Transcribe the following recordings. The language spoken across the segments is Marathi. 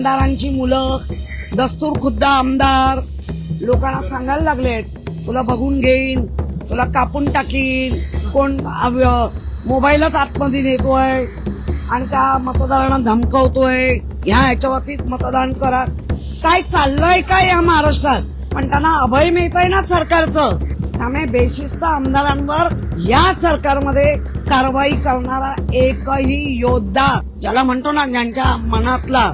आमदारांची मुलं दस्तूर खुद्द आमदार. लोकांना सांगायला लागलेत तुला बघून घेईन तुला कापून टाकीन कोण मोबाईलच आतमध्ये नेतोय आणि त्या मतदारांना धमकवतोय. ह्या ह्याच्यावरतीच मतदान करा. काय चाललंय काय या महाराष्ट्रात? पण त्यांना अभय मिळतंय ना सरकारचं. त्यामुळे बेशिस्त आमदारांवर या सरकारमध्ये कारवाई करणारा एकही योद्धा ज्याला म्हणतो ना ज्यांच्या मनातला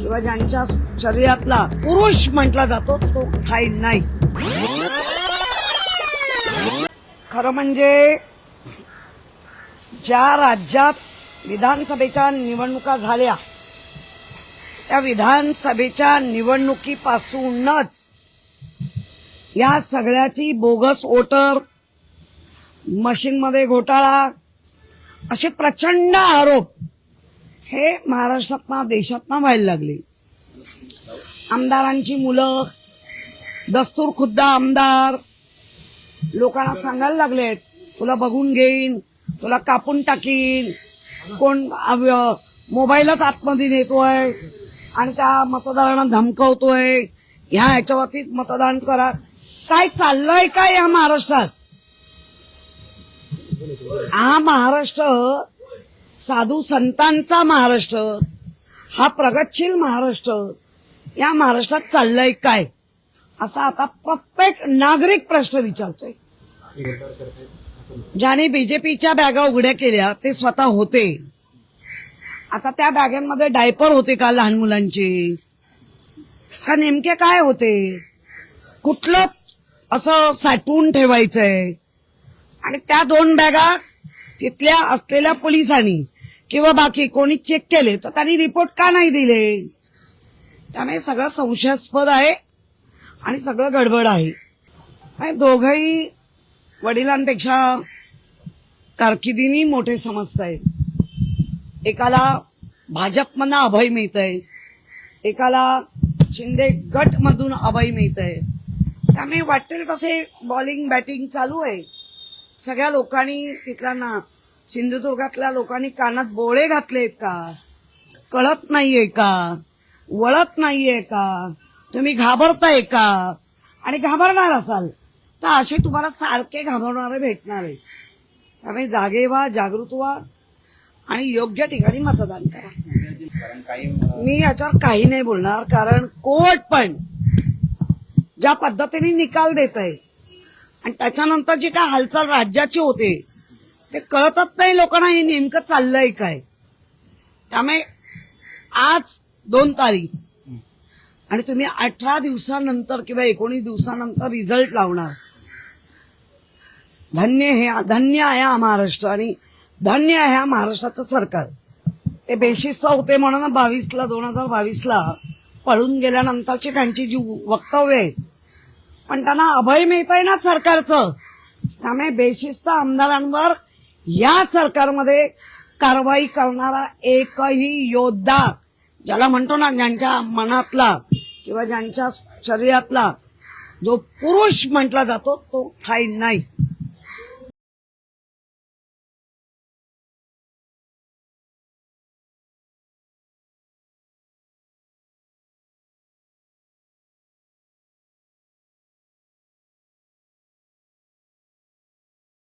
किंवा ज्यांच्या शरीरातला पुरुष म्हटला जातो तो खाईल नाही. खरं म्हणजे ज्या राज्यात विधानसभेच्या निवडणुका झाल्या त्या विधानसभेच्या निवडणुकीपासूनच या सगळ्याची बोगस वोटर मशीनमध्ये घोटाळा असे प्रचंड आरोप हे महाराष्ट्रातना देशातनं व्हायला लागले. आमदारांची मुलं दस्तूर खुद्द आमदार लोकांना सांगायला लागलेत तुला बघून घेईन तुला कापून टाकीन कोण मोबाईलच आतमध्ये नेतोय आणि त्या मतदारांना धमकवतोय ह्या ह्याच्यावरतीच मतदान करा. काय चाललंय काय या महाराष्ट्रात? हा महाराष्ट्र साधू संतांचा महाराष्ट्र हा प्रगतशील महाराष्ट्र या महाराष्ट्रात चाललंय काय? असा आता प्रत्येक नागरिक प्रश्न विचारतोय. ज्याने बीजेपीच्या बॅगा उघड्या केल्या ते स्वतः होते. आता त्या बॅगांमध्ये डायपर होते का लहान मुलांचे? का नेमके काय होते? कुठलं असं साठवून ठेवायचंय? आणि त्या दोन बॅगा तिथल्या असलेल्या पोलिसांनी किंवा बाकी कोणी चेक केले तर त्यांनी रिपोर्ट का नाही दिले? त्यामुळे सगळं संशयास्पद आहे आणि सगळं गडबड आहे. आणि दोघही वडिलांपेक्षा कारकिर्दीनी मोठे समजत आहेत एकाला भाजपमधनं अभय मिळत आहे एकाला शिंदे गटमधून अभय मिळत आहे त्यामुळे वाटेल तसे बॉलिंग बॅटिंग चालू आहे. सगळ्या लोकांनी तिथल्या ना सिंधुदुर्गातल्या लोकांनी कानात बोळे घातलेत का? कळत नाहीये का? वळत नाहीये का? तुम्ही घाबरताय का? आणि घाबरणार असाल. तर असे तुम्हाला सारखे घाबरणारे भेटणार आहे त्यामुळे जागे व्हा जागृत व्हा आणि योग्य ठिकाणी मतदान करा. कारण मी याच्यावर काही नाही बोलणार कारण कोर्ट पण ज्या पद्धतीने निकाल देत आहे आणि त्याच्यानंतर जी काय हालचाल राज्याची होते ते कळतच नाही लोकांना हे नेमकं चाललंय काय. त्यामुळे आज दोन तारीख. आणि तुम्ही अठरा दिवसानंतर किंवा एकोणीस दिवसानंतर रिझल्ट लावणार. धन्य हे धन्य आहे हा महाराष्ट्र आणि धन्य आहे हा महाराष्ट्राचं सरकार. ते बेशिस्त होते म्हणून बावीसला दोन हजार बावीसला पळून गेल्यानंतरची त्यांची जी वक्तव्य आहे पण त्यांना अभय मिळत आहे ना सरकारचं. त्यामुळे बेशिस्त आमदारांवर या सरकारमध्ये कारवाई करणारा एकही योद्धा ज्याला म्हणतो ना ज्यांच्या मनातला किंवा ज्यांच्या शरीरातला जो पुरुष म्हटला जातो तो ठाई नाही.